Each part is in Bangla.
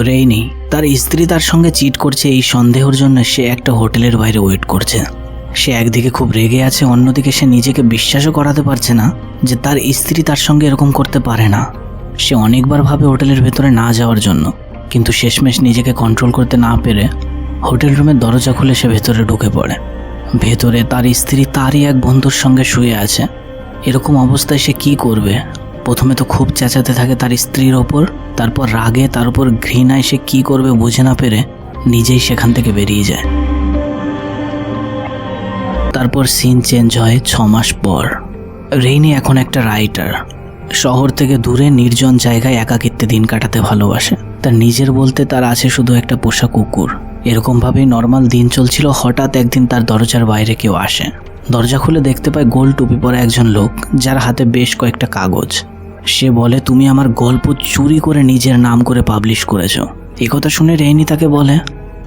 রেইনি, তার স্ত্রী তার সঙ্গে চিট করছে এই সন্দেহের জন্য সে একটা হোটেলের বাইরে ওয়েট করছে। সে একদিকে খুব রেগে আছে, অন্যদিকে সে নিজেকে বিশ্বাসও করাতে পারছে না যে তার স্ত্রী তার সঙ্গে এরকম করতে পারে না। সে অনেকবার ভাবে হোটেলের ভেতরে না যাওয়ার জন্য, কিন্তু শেষমেশ নিজেকে কন্ট্রোল করতে না পেরে হোটেল রুমের দরজা খুলে সে ভেতরে ঢুকে পড়ে। ভেতরে তার স্ত্রী তারই এক বন্ধুর সঙ্গে শুয়ে আছে। এরকম অবস্থায় সে কি করবে? প্রথমে তো খুব চেঁচাতে থাকে তার স্ত্রীর ওপর, তারপর রাগে তার উপর ঘৃণায় সে কি করবে বুঝে না পেরে নিজেই সেখান থেকে বেরিয়ে যায়। তারপর সিন চেঞ্জ হয় ছ মাস পর। রেইনি এখন একটা রাইটার শহর থেকে দূরে, নির্জন জায়গায় একাকিত্বে দিন কাটাতে ভালোবাসে। তার নিজের বলতে তার আছে শুধু একটা পোষা কুকুর। এরকমভাবেই নর্মাল দিন চলছিল, হঠাৎ একদিন তার দরজার বাইরে কেউ আসে। দরজা খুলে দেখতে পায় গোল টুপি পরা একজন লোক, যার হাতে বেশ কয়েকটা কাগজ। সে বলে, তুমি আমার গল্প চুরি করে নিজের নাম করে পাবলিশ করেছ। এই কথা শুনে রেইনি তাকে বলে,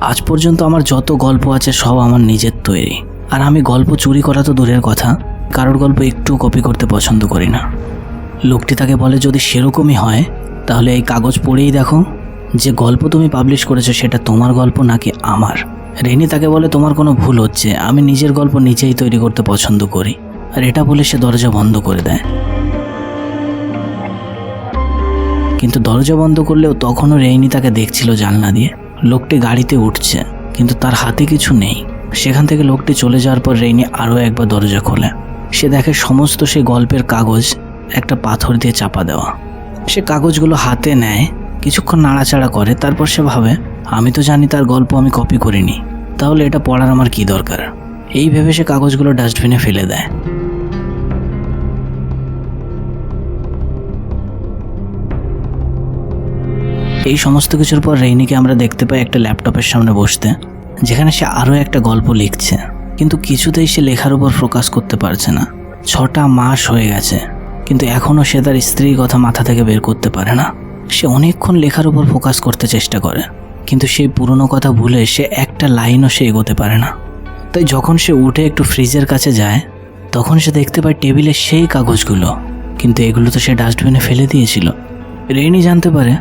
আজ পর্যন্ত আমার যত গল্প আছে সব আমার নিজের তৈরি। আর আমি গল্প চুরি করা তো দূরের কথা, কারোর গল্প একটু কপি করতে পছন্দ করি না। লোকটি তাকে বলে, যদি সেরকমই হয়, তাহলে এই কাগজ পড়েই দেখো, যে গল্প তুমি পাবলিশ করেছ সেটা তোমার গল্প নাকি আমার? রেনি তাকে বলে, তোমার কোনো ভুল হচ্ছে, আমি নিজের গল্প নিজেই তৈরি করতে পছন্দ করি। আর এটা বলে সে দরজা বন্ধ করে দেয়। কিন্তু দরজা বন্ধ করলেও তখনও রেইনি তাকে দেখছিল জানলা দিয়ে। লোকটি গাড়িতে উঠছে, কিন্তু তার হাতে কিছু নেই। সেখান থেকে লোকটি চলে যাওয়ার পর রেইনি আরও একবার দরজা খোলে। সে দেখে সমস্ত সে গল্পের কাগজ একটা পাথর দিয়ে চাপা দেওয়া। সে কাগজগুলো হাতে নেয়, কিছুক্ষণ নাড়াচাড়া করে, তারপর সে ভাবে, আমি তো জানি তার গল্প আমি কপি করিনি। তাহলে এটা পড়ার আমার কি দরকার? এই ভেবে সে কাগজগুলো ডাস্টবিনে ফেলে দেয়। এই সমস্ত কিছুর পর রেইনিকে আমরা দেখতে পাই একটা ল্যাপটপের সামনে বসতে, যেখানে সে আরও একটা গল্প লিখছে। কিন্তু কিছুতেই সে লেখার উপর ফোকাস করতে পারছে না। ছটা মাস হয়ে গেছে, কিন্তু এখনও সে তার স্ত্রীর কথা মাথা থেকে বের করতে পারে না। সে অনেকক্ষণ লেখার উপর ফোকাস করতে চেষ্টা করে, কিন্তু সেই পুরনো কথা ভুলে সে একটা লাইনও সে এগোতে পারে না। তাই যখন সে উঠে একটু ফ্রিজের কাছে যায়, তখন সে দেখতে পায় টেবিলে সেই কাগজগুলো, কিন্তু এগুলো তো সে ডাস্টবিনে ফেলে দিয়েছিল। রেইনি জানতে পারে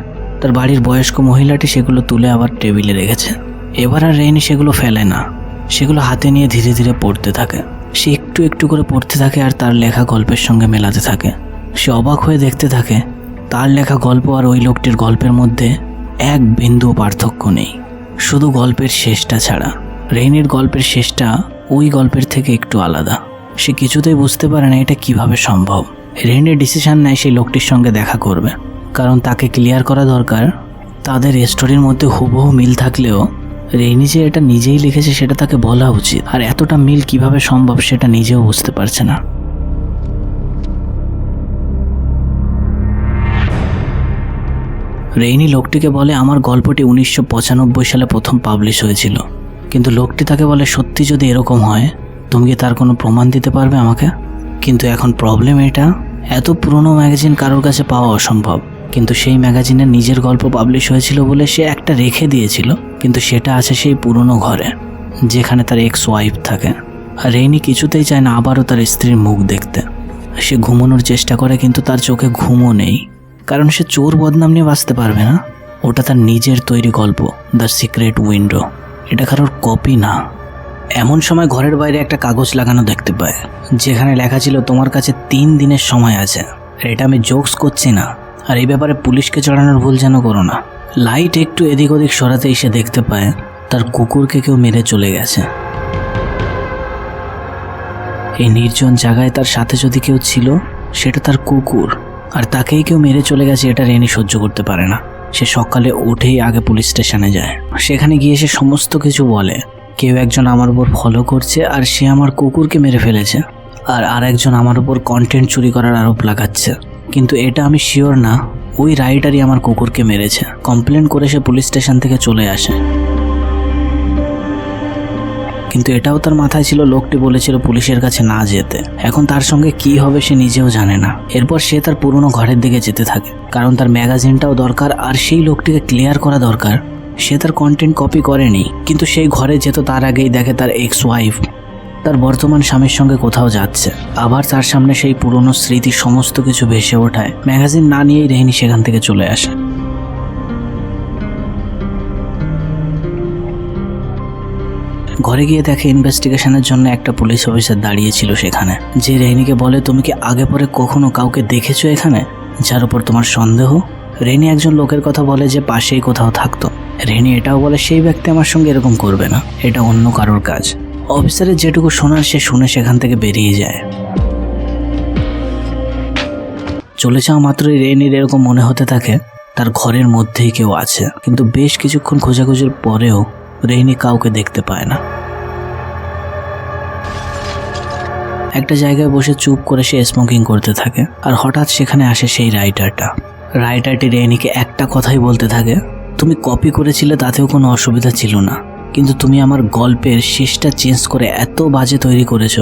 তার বাড়ির বয়স্ক মহিলাটি সেগুলো তুলে আবার টেবিলে রেখেছে। এবার আর রেইনি সেগুলো ফেলে না। সেগুলো হাতে নিয়ে ধীরে ধীরে পড়তে থাকে। সে একটু একটু করে পড়তে থাকে আর তার লেখা গল্পের সঙ্গে মেলাতে থাকে। সে অবাক হয়ে দেখতে থাকে, তার লেখা গল্প আর ওই লোকটির গল্পের মধ্যে এক বিন্দু পার্থক্য নেই। শুধু গল্পের শেষটা ছাড়া। রেইনির গল্পের শেষটা ওই গল্পের থেকে একটু আলাদা। সে কিছুতেই বুঝতে পারে না এটা কীভাবে সম্ভব। রেইনি ডিসিশন নেয় সেই লোকটির সঙ্গে দেখা করবে। কারণ তাকে ক্লিয়ার করা দরকার, তাদের স্টোরির মধ্যে হুবহু মিল থাকলেও রেইনি যে এটা নিজেই লিখেছে সেটা তাকে বলা উচিত। আর এতটা মিল কীভাবে সম্ভব সেটা নিজেও বুঝতে পারছে না। রেইনি লোকটিকে বলে, আমার গল্পটি উনিশশো পঁচানব্বই সালে প্রথম পাবলিশ হয়েছিল। কিন্তু লোকটি তাকে বলে, সত্যি যদি এরকম হয়, তুমি কি তার কোনো প্রমাণ দিতে পারবে আমাকে? কিন্তু এখন প্রবলেম এটা, এত পুরনো ম্যাগাজিন কারোর কাছে পাওয়া অসম্ভব। কিন্তু সেই ম্যাগাজিনে নিজের গল্প পাবলিশ হয়েছিল বলে সে একটা রেখে দিয়েছিল, কিন্তু সেটা আছে সেই পুরনো ঘরে, যেখানে তার এক্স ওয়াইফ থাকে। আর রেইনি কিছুতেই চায় না আবারও তার স্ত্রীর মুখ দেখতে। সে ঘুমানোর চেষ্টা করে, কিন্তু তার চোখে ঘুমও নেই। কারণ সে চোর বদনাম নিয়ে বাঁচতে পারবে না। ওটা তার নিজের তৈরি গল্প দ্য সিক্রেট উইন্ডো এটা কারোর কপি না। এমন সময় ঘরের বাইরে একটা কাগজ লাগানো দেখতে পায়, যেখানে লেখা ছিল, তোমার কাছে তিন দিনের সময় আছে। এটা আমি জোকস করছি না। আর এই ব্যাপারে পুলিশকে চড়ানোর ভুল যেন করো না। লাইট একটু এদিক ওদিক সরাতে এসে দেখতে পায় তার কুকুরকে কেউ মেরে চলে গেছে। এই নির্জন জায়গায় তার সাথে যদি কেউ ছিল, সেটা তার কুকুর। আর তাকেই কেউ মেরে চলে গেছে, এটা রেনি সহ্য করতে পারে না। সে সকালে উঠেই আগে পুলিশ স্টেশনে যায়। সেখানে গিয়ে সে সমস্ত কিছু বলে। কেউ একজন আমার উপর ফলো করছে, আর সে আমার কুকুরকে মেরে ফেলেছে। আর আরেকজন আমার উপর কন্টেন্ট চুরি করার আরোপ লাগাচ্ছে। কিন্তু এটা আমি শিওর না, ওই রাইডারই আমার কুকুরকে মেরেছে। কমপ্লেন করে সে পুলিশ স্টেশন থেকে চলে আসে। কিন্তু এটাও তার মাথায় ছিল, লোকটি বলেছিল পুলিশের কাছে না যেতে। এখন তার সঙ্গে কি হবে সে নিজেও জানে না। এরপর সে তার পুরনো ঘরের দিকে যেতে থাকে। কারণ তার ম্যাগাজিনটাও দরকার, আর সেই লোকটিকে ক্লিয়ার করা দরকার। সে তার কন্টেন্ট কপি করেনি, কিন্তু সেই ঘরে যেত তার আগেই দেখে তার এক্স ওয়াইফ তার বর্তমান স্বামীর সঙ্গে কোথাও যাচ্ছে। আবার তার সামনে সেই পুরনো স্মৃতি সমস্ত কিছু ভেসে ওঠায়। ম্যাগাজিন না নিয়েই রেহিনী সেখান থেকে চলে আসে। ঘরে গিয়ে দেখে ইনভেস্টিগেশনের জন্য একটা পুলিশ অফিসার দাঁড়িয়েছিল সেখানে। যে রেহিনীকে বলে, তুমি কি আগে পরে কখনো কাউকে দেখেছ এখানে? যার উপর তোমার সন্দেহ? রেনি একজন লোকের কথা বলে যে পাশেই কোথাও থাকতো। রেনি এটাও বলে, সেই ব্যক্তি আমার সঙ্গে এরকম করবে না। এটা অন্য কারোর কাজ। অফিসারের যেটুকু শোনার, সে শুনে সেখান থেকে বেরিয়ে যায়। চলে যাওয়া মাত্রই রেনির এরকম মনে হতে থাকে, তার ঘরের মধ্যেই কেউ আছে। কিন্তু বেশ কিছুক্ষণ খোঁজাখুঁজির পরেও রেইনি কাউকে দেখতে পায় না। একটা জায়গায় বসে চুপ করে সে স্মোকিং করতে থাকে, আর হঠাৎ সেখানে আসে সেই রাইটারটা। রাইটারটি রেইনিকে একটা কথাই বলতে থাকে, তুমি কপি করেছিলে, তাতেও কোনো অসুবিধা ছিল না। কিন্তু তুমি আমার গল্পের শেষটা চেঞ্জ করে এত বাজে তৈরি করেছ,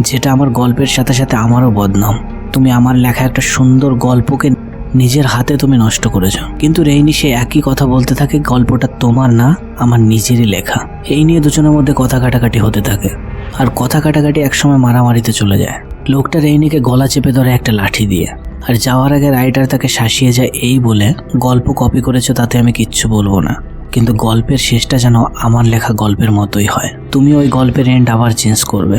যেটা আমার গল্পের সাথে সাথে আমারও বদনাম। তুমি আমার লেখা একটা সুন্দর গল্পকে নিজের হাতে তুমি নষ্ট করেছ। কিন্তু রেইনি সে একই কথা বলতে থাকে, গল্পটা তোমার না, আমার নিজেরই লেখা। এই নিয়ে দুজনের মধ্যে কথা কাটাকাটি হতে থাকে। আর কথা কাটাকাটি একসময় মারামারিতে চলে যায়। লোকটা রেইনিকে গলা চেপে ধরে একটা লাঠি দিয়ে। আর যাওয়ার আগে রাইটার তাকে শাসিয়ে যায় এই বলে, গল্প কপি করেছ তাতে আমি কিচ্ছু বলব না। কিন্তু গল্পের শেষটা যেন আমার লেখা গল্পের মতোই হয়। তুমি ওই গল্পের এন্ড আবার চেঞ্জ করবে।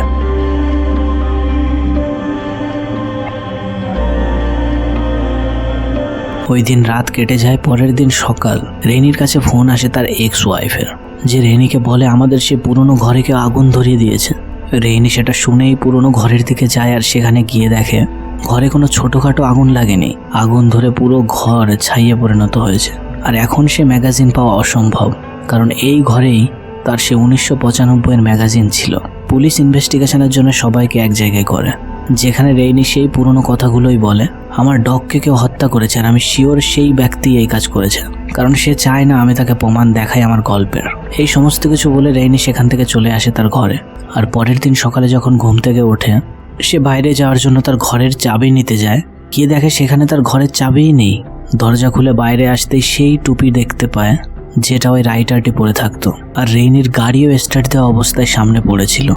ওই দিন রাত কেটে যায়, পরের দিন সকাল। রেনির কাছে ফোন আসে তার এক্স ওয়াইফের যে রেনিকে বলে, আমাদের সে পুরনো ঘরে কেউ আগুন ধরিয়ে দিয়েছে। রেনি সেটা শুনেই পুরনো ঘরের দিকে যায় আর সেখানে গিয়ে দেখে, ঘরে কোনো ছোটোখাটো আগুন লাগেনি। আগুন ধরে পুরো ঘর ছাইয়ে পরিণত হয়েছে। আর এখন সে ম্যাগাজিন পাওয়া অসম্ভব, কারণ এই ঘরেই তার সে উনিশশো পঁচানব্বইয়ের ম্যাগাজিন ছিল। পুলিশ ইনভেস্টিগেশনের জন্য সবাইকে এক জায়গায় করে। যেখানে রেইনি সেই পুরনো কথাগুলোই বলে, আমার ডগকে কেউ হত্যা করেছে আর আমি শিওর সেই ব্যক্তি এই কাজ করেছে। কারণ সে চায় না আমি তাকে প্রমাণ দেখাই আমার গল্পের। এই সমস্ত কিছু বলে রেইনি সেখান থেকে চলে আসে তার ঘরে। আর পরের দিন সকালে যখন ঘুম থেকে ওঠে, সে বাইরে যাওয়ার জন্য তার ঘরের চাবি নিতে যায়। গিয়ে দেখে সেখানে তার ঘরের চাবিই নেই। দরজা খুলে বাইরে আসতেই সেই টুপি দেখতে পায়, যেটা ওই রাইটারটি পরে থাকতো। আর রেইনির গাড়িও স্টার্ট দেওয়া অবস্থায় সামনে পড়েছিল।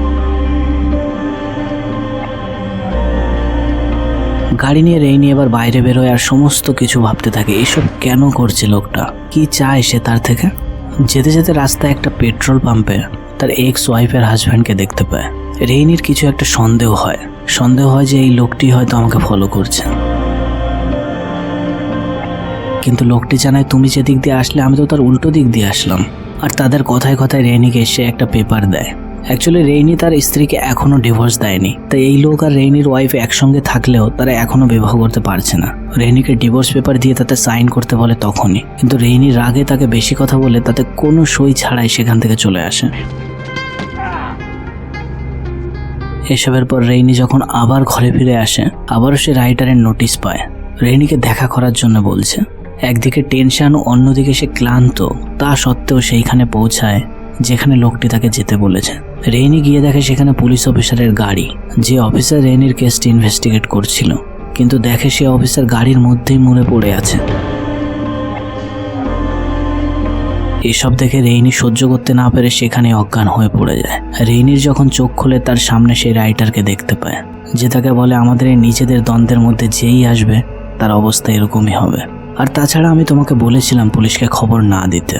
গাড়ি নিয়ে রেইনি এবার বাইরে বেরোয় আর সমস্ত কিছু ভাবতে থাকে, এসব কেন করছে লোকটা? কি চায় সে তার থেকে? যেতে যেতে রাস্তায় একটা পেট্রোল পাম্পে তার এক্স ওয়াইফের হাজব্যান্ডকে দেখতে পায়। রেইনির কিছু একটা সন্দেহ হয়। সন্দেহ হয় যে এই লোকটি হয়তো আমাকে ফলো করছে। কিন্তু লোকটি জানায়, তুমি যে দিক দিয়ে আসলে, আমি তো তার উল্টো দিক দিয়ে আসলাম। আর তাদের কথায় কথায় রেইনিকে এসে একটা পেপার দেয়। অ্যাকচুয়ালি রেইনি তার স্ত্রীকে এখনও ডিভোর্স দেয়নি। তাই এই লোক আর রেইনির ওয়াইফ একসঙ্গে থাকলেও তারা এখনও বিবাহ করতে পারছে না। রেইনিকে ডিভোর্স পেপার দিয়ে তাতে সাইন করতে বলে তখনই। কিন্তু রেইনির রাগে তাকে বেশি কথা বলে তাতে কোনো সই ছাড়াই সেখান থেকে চলে আসে। এসবের পর রেইনি যখন আবার ঘরে ফিরে আসে, আবারও সে রাইটারের নোটিশ পায়। রেইনিকে দেখা করার জন্য বলছে। একদিকে টেনশন, অন্যদিকে সে ক্লান্ত। তা সত্ত্বেও সেইখানে পৌঁছায়, যেখানে লোকটি তাকে যেতে বলেছে। রেইনি গিয়ে দেখে সেখানে পুলিশ অফিসারের গাড়ি। যে অফিসার রেইনির কেসটি ইনভেস্টিগেট করছিল, কিন্তু দেখে সে অফিসার গাড়ির মধ্যেই মরে পড়ে আছে। এসব দেখে রেইনি সহ্য করতে না পেরে সেখানে অজ্ঞান হয়ে পড়ে যায়। রেইনির যখন চোখ খুলে, তার সামনে সেই রাইটারকে দেখতে পায়, যে তাকে বলে, আমাদের এই নিজেদের দ্বন্দ্বের মধ্যে যেই আসবে, তার অবস্থা এরকমই হবে। আর তাছাড়া আমি তোমাকে বলেছিলাম পুলিশকে খবর না দিতে।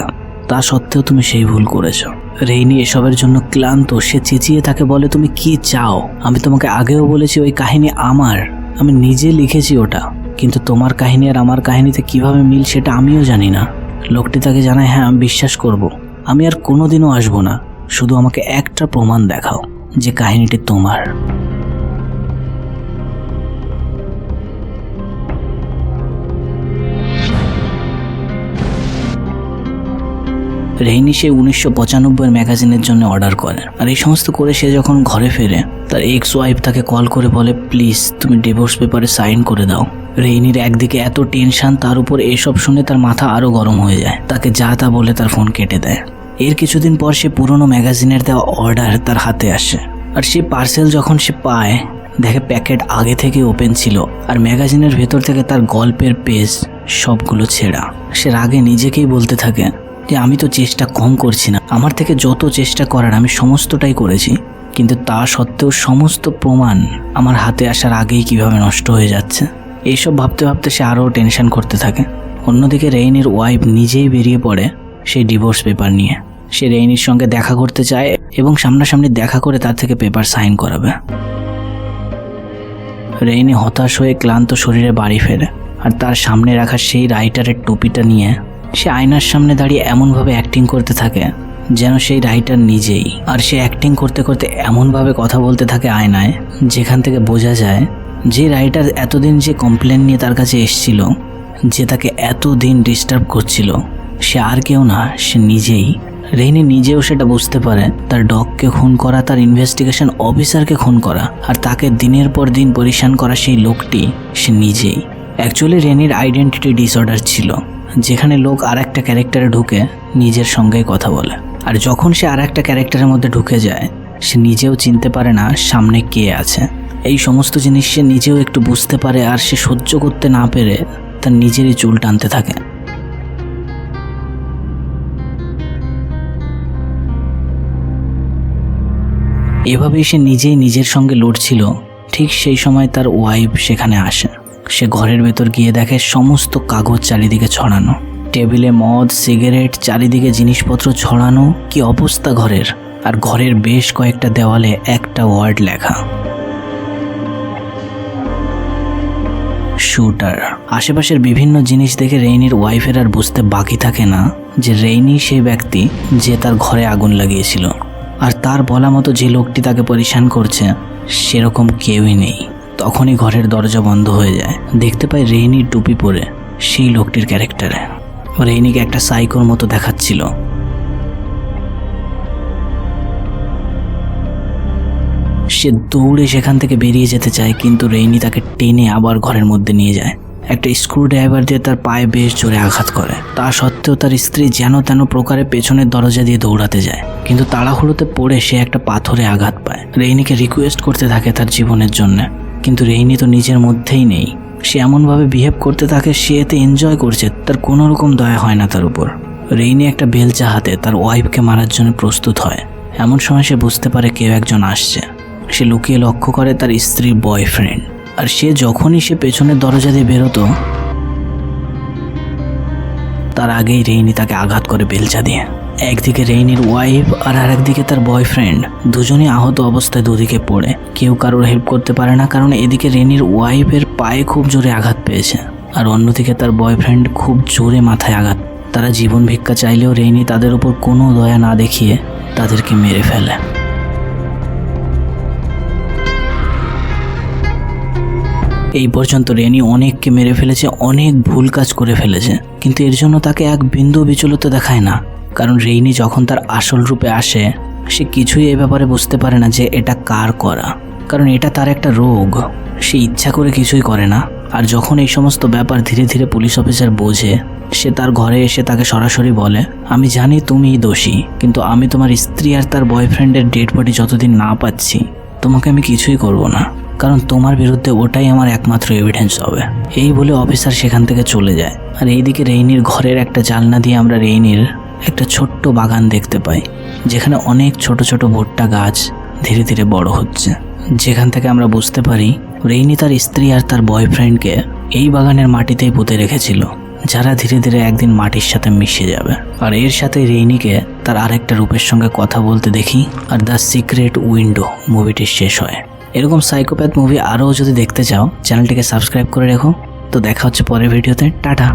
তা সত্ত্বেও তুমি সেই ভুল করেছ। রেইনি এসবের জন্য ক্লান্ত, সে চেঁচিয়ে তাকে বলে, তুমি কি চাও? আমি তোমাকে আগেও বলেছি ওই কাহিনী আমার। আমি নিজে লিখেছি ওটা। কিন্তু তোমার কাহিনী আর আমার কাহিনীতে কীভাবে মিল সেটা আমিও জানি না। লোকটি তাকে জানায় হ্যাঁ আমি বিশ্বাস করব। আমি আর কোনোদিনও আসব না। শুধু আমাকে একটা প্রমাণ দেখাও যে কাহিনীটি তোমার। রেইনি সে উনিশশো পঁচানব্বইয়ের ম্যাগাজিনের জন্য অর্ডার করে। আর এই সমস্ত করে সে যখন ঘরে ফেরে, তার এক্স ওয়াইফ তাকে কল করে বলে, প্লিজ, তুমি ডিভোর্স পেপারে সাইন করে দাও। রেইনির একদিকে এত টেনশন, তার উপর এসব শুনে তার মাথা আরও গরম হয়ে যায়। তাকে যা তা বলে তার ফোন কেটে দেয়। এর কিছুদিন পর সে পুরনো ম্যাগাজিনের দেওয়া অর্ডার তার হাতে আসে। আর সে পার্সেল যখন সে পায়, দেখে প্যাকেট আগে থেকে ওপেন ছিল, আর ম্যাগাজিনের ভেতর থেকে তার গল্পের পেজ সবগুলো ছেঁড়া। সে রাগে নিজেকেই বলতে থাকে যে আমি তো চেষ্টা কম করছি না। আমার থেকে যত চেষ্টা করার আমি সমস্তটাই করেছি। কিন্তু তা সত্ত্বেও সমস্ত প্রমাণ আমার হাতে আসার আগেই কীভাবে নষ্ট হয়ে যাচ্ছে। এইসব ভাবতে ভাবতে সে আরও টেনশন করতে থাকে। অন্যদিকে রেইনির ওয়াইফ নিজেই বেরিয়ে পড়ে সেই ডিভোর্স পেপার নিয়ে। সে রেইনির সঙ্গে দেখা করতে চায় এবং সামনাসামনি দেখা করে তার থেকে পেপার সাইন করাবে। রেইনি হতাশ হয়ে ক্লান্ত শরীরে বাড়ি ফেরে। আর তার সামনে রাখা সেই রাইটারের টুপিটা নিয়ে সে আয়নার সামনে দাঁড়িয়ে এমনভাবে অ্যাক্টিং করতে থাকে যেন সেই রাইটার নিজেই। আর সে অ্যাক্টিং করতে করতে এমনভাবে কথা বলতে থাকে আয়নায়, যেখান থেকে বোঝা যায় যে রাইটার এতদিন যে কমপ্লেন নিয়ে তার কাছে এসছিল, যে তাকে এতদিন ডিস্টার্ব করছিল, সে আর কেউ না, সে নিজেই। রেইনি নিজেও সেটা বুঝতে পারে, তার ডগকে খুন করা, তার ইনভেস্টিগেশন অফিসারকে খুন করা, আর তাকে দিনের পর দিন পরিশান করা সেই লোকটি সে নিজেই। অ্যাকচুয়ালি রেনির আইডেন্টিটি ডিসঅর্ডার ছিল। যেখানে লোক আর একটা ক্যারেক্টারে ঢুকে নিজের সঙ্গেই কথা বলে। আর যখন সে আর একটা ক্যারেক্টারের মধ্যে ঢুকে যায়, সে নিজেও চিনতে পারে না সামনে কে আছে। এই সমস্ত জিনিস সে নিজেও একটু বুঝতে পারে আর সে সহ্য করতে না পেরে তার নিজেরই চুল টানতে থাকে। এভাবেই সে নিজেই নিজের সঙ্গে লড়ছিল। ঠিক সেই সময় তার ওয়াইফ সেখানে আসে। সে ঘরের ভেতর গিয়ে দেখে সমস্ত কাগজ চারিদিকে ছড়ানো। টেবিলে মদ, সিগারেট, চারিদিকে জিনিসপত্র ছড়ানো। কি অবস্থা ঘরের? আর ঘরের বেশ কয়েকটা দেওয়ালে একটা ওয়ার্ড লেখা। শুটার। আশেপাশের বিভিন্ন জিনিস দেখে রেইনির ওয়াইফের আর বুঝতে বাকি থাকে না যে রেইনি সেই ব্যক্তি যে তার ঘরে আগুন লাগিয়েছিল। আর তার বলা মতো যে লোকটি তাকে পরিশান করছে, সেরকম কেউই নেই। তখনই ঘরের দরজা বন্ধ হয়ে যায়। দেখতে পাই রেইনির টুপি পরে সেই লোকটির ক্যারেক্টারে। রেইনিকে একটা সাইকোর মতো দেখাচ্ছিল। সে দৌড়ে সেখান থেকে বেরিয়ে যেতে চায়, কিন্তু রেইনি তাকে টেনে আবার ঘরের মধ্যে নিয়ে যায়। একটা স্ক্রু ড্রাইভার দিয়ে তার পায়ে বেশ জোরে আঘাত করে। তা সত্ত্বেও তার স্ত্রী যেন তেন প্রকারে পেছনের দরজা দিয়ে দৌড়াতে যায়, কিন্তু তাড়াহুড়োতে পড়ে সে একটা পাথরে আঘাত পায়। রেইনিকে রিকোয়েস্ট করতে থাকে তার জীবনের জন্য। কিন্তু রেইনি তো নিজের মধ্যেই নেই। সে এমনভাবে বিহেভ করতে থাকে, সে এতে এনজয় করছে, তার কোনো রকম দয়া হয় না তার উপর। রেইনি একটা বেলচা হাতে তার ওয়াইফকে মারার জন্য প্রস্তুত হয়। এমন সময় সে বুঝতে পারে কেউ একজন আসছে। সে লুকিয়ে লক্ষ্য করে তার স্ত্রীর বয়ফ্রেন্ড আর সে যখনই সে পেছনের দরজা দিয়ে বেরোতো, তার আগেই রেইনি তাকে আঘাত করে বেলচা দিয়ে। একদিকে রেইনির ওয়াইফ আর আরেকদিকে তার বয়ফ্রেন্ড। দুজনই আহত অবস্থায় দুদিকে পড়ে। কেউ কারোর হেল্প করতে পারে না কারণ এদিকে রেনির ওয়াইফের পায়ে খুব জোরে আঘাত পেয়েছে আর অন্যদিকে তার বয়ফ্রেন্ড খুব জোরে মাথায় আঘাত। তারা জীবন ভিক্ষা চাইলেও রেইনি তাদের উপর কোনো দয়া না দেখিয়ে তাদেরকে মেরে ফেলে। এই পর্যন্ত রেনি অনেককে মেরে ফেলেছে, অনেক ভুল কাজ করে ফেলেছে। কিন্তু এর জন্য তাকে এক বিন্দু বিচলিত দেখায় না। কারণ রেইনি যখন তার আসল রূপে আসে, সে কিছুই এ ব্যাপারে বুঝতে পারে না যে এটা কার করা। কারণ এটা তার একটা রোগ। সে ইচ্ছা করে কিছুই করে না। আর যখন এই সমস্ত ব্যাপার ধীরে ধীরে পুলিশ অফিসার বোঝে, সে তার ঘরে এসে তাকে সরাসরি বলে, আমি জানি তুমিই দোষী, কিন্তু আমি তোমার স্ত্রী আর তার বয়ফ্রেন্ডের ডেড বডি যতদিন না পাচ্ছি, তোমাকে আমি কিছুই করব না। কারণ তোমার বিরুদ্ধে ওটাই আমার একমাত্র এভিডেন্স হবে। এই বলে অফিসার সেখান থেকে চলে যায়। আর এইদিকে রেইনির ঘরের একটা জালনা দিয়ে আমরা রেইনির একটা ছোট্ট বাগান দেখতে পাই, যেখানে অনেক ছোট ছোট ভুট্টা গাছ ধীরে ধীরে বড় হচ্ছে। যেখান থেকে আমরা বুঝতে পারি, রেইনি তার স্ত্রী আর তার বয়ফ্রেন্ডকে এই বাগানের মাটিতেই পুঁতে রেখেছিল, যারা ধীরে ধীরে একদিন মাটির সাথে মিশে যাবে। আর এর সাথে রেইনিকে তার আরেকটা রূপের সঙ্গে কথা বলতে দেখি, আর দ্য সিক্রেট উইন্ডো মুভিটি শেষ হয়। এরকম সাইকোপ্যাথ মুভি আরও যদি দেখতে চাও, চ্যানেলটিকে সাবস্ক্রাইব করে রেখো। তো দেখা হচ্ছে পরের ভিডিওতে। টাটা!